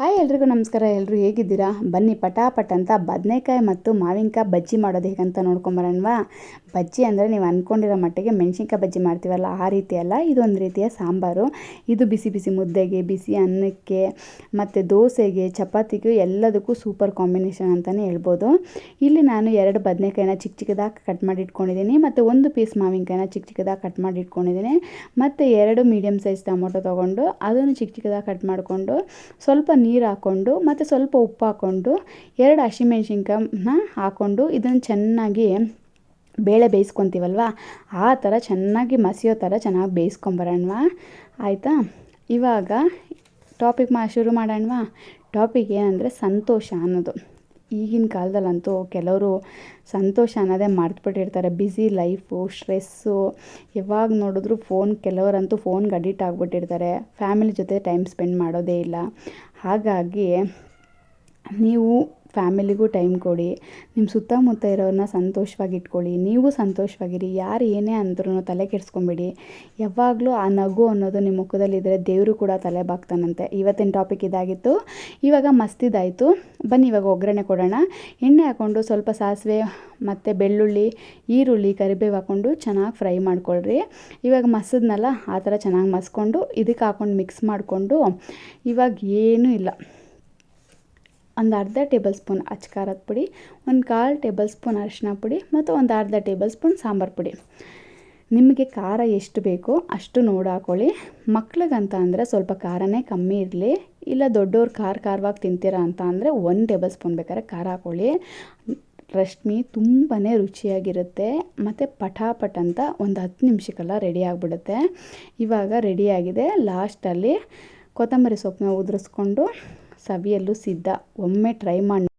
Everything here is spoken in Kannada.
Hi. ಎಲ್ರಿಗೂ ನಮಸ್ಕಾರ. ಎಲ್ಲರೂ ಹೇಗಿದ್ದೀರಾ? ಬನ್ನಿ ಪಟಾಪಟ್ ಅಂತ ಬದನೆಕಾಯಿ ಮತ್ತು ಮಾವಿನಕಾಯಿ ಬಜ್ಜಿ ಮಾಡೋದು ಹೇಗಂತ ನೋಡ್ಕೊಂಬರೋಣವಾ ಬಜ್ಜಿ ಅಂದರೆ ನೀವು ಅಂದ್ಕೊಂಡಿರೋ ಮಟ್ಟಿಗೆ ಮೆಣಸಿನ್ಕಾಯಿ ಬಜ್ಜಿ ಮಾಡ್ತೀವಲ್ಲ, ಆ ರೀತಿ ಅಲ್ಲ? ಇದೊಂದು ರೀತಿಯ ಸಾಂಬಾರು. ಇದು ಬಿಸಿ ಬಿಸಿ ಮುದ್ದೆಗೆ, ಬಿಸಿ ಅನ್ನಕ್ಕೆ, ಮತ್ತು ದೋಸೆಗೆ, ಚಪಾತಿಗೆ ಎಲ್ಲದಕ್ಕೂ ಸೂಪರ್ ಕಾಂಬಿನೇಷನ್ ಅಂತಲೇ ಹೇಳ್ಬೋದು. ಇಲ್ಲಿ ನಾನು ಎರಡು ಬದನೆಕಾಯಿನ ಚಿಕ್ಕ ಚಿಕ್ಕದಾಗಿ ಕಟ್ ಮಾಡಿ ಇಟ್ಕೊಂಡಿದ್ದೀನಿ, ಮತ್ತು ಒಂದು ಪೀಸ್ ಮಾವಿನಕಾಯಿನ ಚಿಕ್ಕ ಚಿಕ್ಕದಾಗಿ ಕಟ್ ಮಾಡಿ ಇಟ್ಕೊಂಡಿದ್ದೀನಿ, ಮತ್ತು ಎರಡು ಮೀಡಿಯಮ್ ಸೈಜ್ ಟೊಮೊಟೊ ತೊಗೊಂಡು ಅದನ್ನು ಚಿಕ್ಕ ಚಿಕ್ಕದಾಗಿ ಕಟ್ ಮಾಡಿಕೊಂಡು ಸ್ವಲ್ಪ ನೀರು ಹಾಕ್ಕೊಂಡು ಮತ್ತು ಸ್ವಲ್ಪ ಉಪ್ಪು ಹಾಕ್ಕೊಂಡು ಎರಡು ಹಸಿಮೆಣ್ಸಿನ್ಕಾಯನ್ನ ಹಾಕ್ಕೊಂಡು ಇದನ್ನು ಚೆನ್ನಾಗಿ ಬೇಳೆ ಬೇಯಿಸ್ಕೊತೀವಲ್ವ? ಆ ಥರ ಚೆನ್ನಾಗಿ ಮಸಿಯೋ ಥರ ಚೆನ್ನಾಗಿ ಬೇಯಿಸ್ಕೊಂಬರೋಣವಾ? ಆಯಿತಾ? ಇವಾಗ ಟಾಪಿಕ್ ಮಾ ಶುರು ಮಾಡೋಣವಾ? ಟಾಪಿಕ್ ಏನಂದರೆ ಸಂತೋಷ ಅನ್ನೋದು. ಈಗಿನ ಕಾಲದಲ್ಲಂತೂ ಕೆಲವರು ಸಂತೋಷ ಅನ್ನೋದೇ ಮರ್ತ್ಬಿಟ್ಟಿರ್ತಾರೆ. ಬ್ಯುಸಿ ಲೈಫು ಸ್ಟ್ರೆಸ್ಸು ಯಾವಾಗ ನೋಡಿದ್ರು ಫೋನ್ ಕೆಲವರಂತೂ ಫೋನ್ಗೆ ಅಡಿಕ್ಟ್ ಆಗಿಬಿಟ್ಟಿರ್ತಾರೆ. ಫ್ಯಾಮಿಲಿ ಜೊತೆ ಟೈಮ್ ಸ್ಪೆಂಡ್ ಮಾಡೋದೇ ಇಲ್ಲ. ಹಾಗಾಗಿ ನೀವು ಫ್ಯಾಮಿಲಿಗೂ ಟೈಮ್ ಕೊಡಿ ನಿಮ್ಮ ಸುತ್ತಮುತ್ತ ಇರೋರನ್ನ ಸಂತೋಷವಾಗಿ ಇಟ್ಕೊಳ್ಳಿ ನೀವು ಸಂತೋಷವಾಗಿರಿ, ಯಾರು ಏನೇ ಅಂದ್ರೂ ತಲೆ ಕೆಡಿಸ್ಕೊಂಬಿಡಿ. ಯಾವಾಗಲೂ ಆ ನಗು ಅನ್ನೋದು ನಿಮ್ಮ ಮುಖದಲ್ಲಿದ್ದರೆ ದೇವರು ಕೂಡ ತಲೆ ಬಾಗ್ತಾನಂತೆ. ಇವತ್ತಿನ ಟಾಪಿಕ್ ಇದಾಗಿತ್ತು. ಇವಾಗ ಮಸ್ತಿದಾಯಿತು ಬನ್ನಿ, ಇವಾಗ ಒಗ್ಗರಣೆ ಕೊಡೋಣ. ಎಣ್ಣೆ ಹಾಕ್ಕೊಂಡು ಸ್ವಲ್ಪ ಸಾಸಿವೆ ಮತ್ತು ಬೆಳ್ಳುಳ್ಳಿ, ಈರುಳ್ಳಿ, ಕರಿಬೇವು ಹಾಕ್ಕೊಂಡು ಚೆನ್ನಾಗಿ ಫ್ರೈ ಮಾಡ್ಕೊಳ್ರಿ. ಇವಾಗ ಮಸದ್ನಲ್ಲ ಆ ಥರ ಚೆನ್ನಾಗಿ ಮಸ್ಕೊಂಡು ಇದಕ್ಕೆ ಹಾಕ್ಕೊಂಡು ಮಿಕ್ಸ್ ಮಾಡಿಕೊಂಡು ಇವಾಗ ಏನೂ ಇಲ್ಲ. ಒಂದು ಅರ್ಧ ಟೇಬಲ್ ಸ್ಪೂನ್ ಅಚ್ಕಾರದ ಪುಡಿ, ಒಂದು ಕಾಲು ಟೇಬಲ್ ಸ್ಪೂನ್ ಅರಿಶಿನ ಪುಡಿ ಮತ್ತು ಒಂದು ಅರ್ಧ ಟೇಬಲ್ ಸ್ಪೂನ್ ಸಾಂಬಾರು ಪುಡಿ. ನಿಮಗೆ ಖಾರ ಎಷ್ಟು ಬೇಕೋ ಅಷ್ಟು ನೋಡಿ ಹಾಕೊಳ್ಳಿ ಮಕ್ಳಿಗಂತ ಅಂದರೆ ಸ್ವಲ್ಪ ಖಾರನೇ ಕಮ್ಮಿ ಇರಲಿ. ಇಲ್ಲ ದೊಡ್ಡವ್ರು ಖಾರ ಖಾರವಾಗಿ ತಿಂತೀರಾ ಅಂತ ಅಂದರೆ ಒಂದು ಟೇಬಲ್ ಸ್ಪೂನ್ ಬೇಕಾದ್ರೆ ಖಾರ ಹಾಕೊಳ್ಳಿ. ರಶ್ಮಿ ತುಂಬಾ ರುಚಿಯಾಗಿರುತ್ತೆ. ಮತ್ತು ಪಟಾಪಟ್ ಅಂತ ಒಂದು ಹತ್ತು ನಿಮಿಷಕ್ಕೆಲ್ಲ ರೆಡಿ ಆಗಿಬಿಡುತ್ತೆ. ಇವಾಗ ರೆಡಿಯಾಗಿದೆ ಲಾಸ್ಟಲ್ಲಿ ಕೊತ್ತಂಬರಿ ಸೊಪ್ಪನ್ನ ಉದುರಿಸ್ಕೊಂಡು ಸವಿಯಲು ಸಿದ್ಧ. ಒಮ್ಮೆ ಟ್ರೈ ಮಾಡಿ